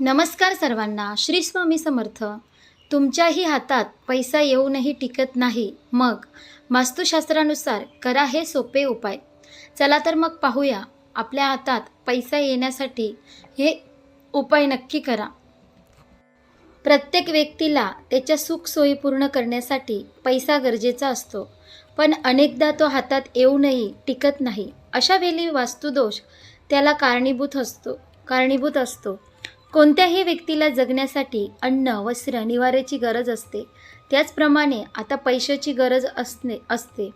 नमस्कार सर्वांना श्री स्वामी समर्थ. तुमच्याही हातात पैसा येऊनही टिकत नाही. मग वास्तुशास्त्रानुसार करा हे सोपे उपाय. चला तर मग पाहूया. आपल्या हातात पैसा येण्यासाठी हे उपाय नक्की करा. प्रत्येक व्यक्तीला त्याच्या सुखसोयी पूर्ण करण्यासाठी पैसा गरजेचा असतो. पण अनेकदा तो हातात येऊनही टिकत नाही. अशा वेळी वास्तुदोष त्याला कारणीभूत असतो कारणीभूत असतो. कोणत्याही व्यक्तीला जगण्यासाठी अन्न वस्त्र निवाऱ्याची गरज असते. त्याचप्रमाणे आता पैशाची गरज असणे असते.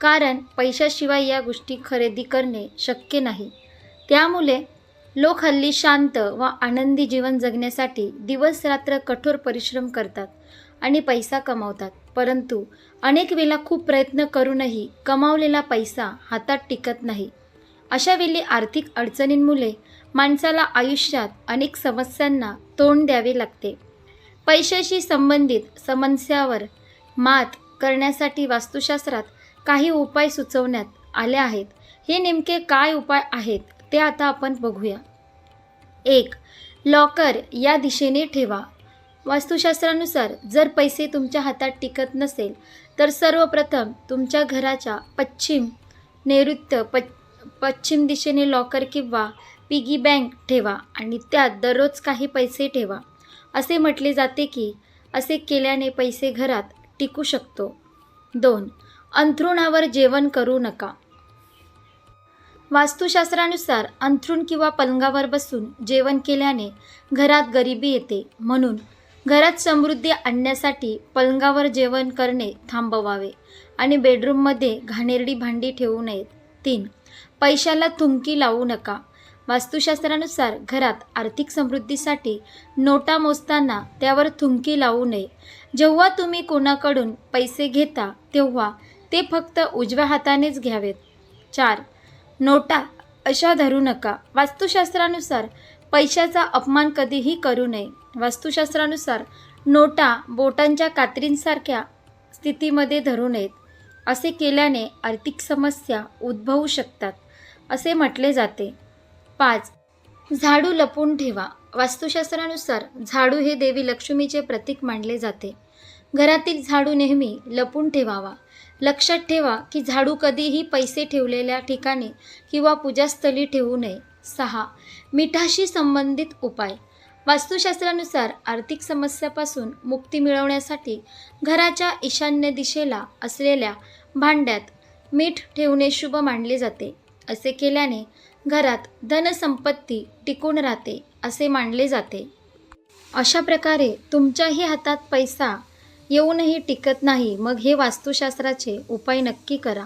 कारण पैशाशिवाय या गोष्टी खरेदी करणे शक्य नाही. त्यामुळे लोक हल्ली शांत व आनंदी जीवन जगण्यासाठी दिवस रात्र कठोर परिश्रम करतात आणि पैसा कमावतात. परंतु अनेक वेळा खूप प्रयत्न करूनही कमावलेला पैसा हातात टिकत नाही. अशा वेळी आर्थिक अडचणींमुळे माणसाला आयुष्यात अनेक समस्यांना तोंड द्यावे लागते. पैशाशी संबंधित समस्यावर मात करण्यासाठी वास्तुशास्त्रात काही उपाय सुचवण्यात आले आहेत. हे नेमके काय उपाय आहेत ते आता आपण बघूया. एक लॉकर या दिशेने ठेवा. वास्तुशास्त्रानुसार जर पैसे तुमच्या हातात टिकत नसेल तर सर्वप्रथम तुमच्या घराच्या पश्चिम नैऋत्य प पश्चिम दिशेने लॉकर किंवा पिगी बँक ठेवा आणि त्यात दररोज काही पैसे ठेवा. असे म्हटले जाते की असे केल्याने पैसे घरात टिकू शकतो. दोन अंथरुणावर जेवण करू नका. वास्तुशास्त्रानुसार अंथरूण किंवा पलंगावर बसून जेवण केल्याने घरात गरिबी येते. म्हणून घरात समृद्धी आणण्यासाठी पलंगावर जेवण करणे थांबवावे आणि बेडरूममध्ये घाणेरडी भांडी ठेवू नयेत. तीन पैशाला थुंकी लावू नका. वास्तुशास्त्रानुसार घरात आर्थिक समृद्धीसाठी नोटा मोजताना त्यावर थुंकी लावू नये. जेव्हा तुम्ही कोणाकडून पैसे घेता तेव्हा ते फक्त उजव्या हातानेच घ्यावेत. चार नोटा अशा धरू नका. वास्तुशास्त्रानुसार पैशाचा अपमान कधीही करू नये. वास्तुशास्त्रानुसार नोटा बोटांच्या कात्रींसारख्या स्थितीमध्ये धरू नयेत. असे केल्याने आर्थिक समस्या उद्भवू शकतात असे म्हटले जाते. पाच. झाडू लपून ठेवा. वास्तुशास्त्रानुसार झाडू हे देवी लक्ष्मीचे प्रतीक मानले जाते. घरातील झाडू नेहमी लपून ठेवावा. लक्षात ठेवा की झाडू कधीही पैसे ठेवलेल्या ठिकाणी किंवा पूजास्थली ठेवू नये. सहा. मिठाशी संबंधित उपाय. वास्तुशास्त्रानुसार आर्थिक समस्यापासून मुक्ती मिळवण्यासाठी घराच्या ईशान्य दिशेला असलेल्या भांड्यात मीठ ठेवणे शुभ मानले जाते. असे केल्याने घरात धनसंपत्ती टिकून राहते असे मानले जाते. अशा प्रकारे तुमच्याही हातात पैसा येऊनही टिकत नाही मग हे वास्तुशास्त्राचे उपाय नक्की करा.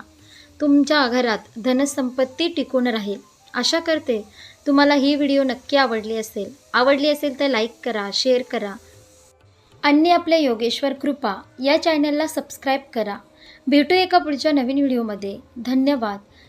तुमच्या घरात धनसंपत्ती टिकून राहील. आशा करते तुम्हाला ही व्हिडिओ नक्की आवडली असेल. आवडली असेल तर लाईक करा शेअर करा. आणि आपल्या योगेश्वर कृपा या चॅनलला सबस्क्राईब करा. भेटू एका पुढच्या नवीन व्हिडिओमध्ये. धन्यवाद.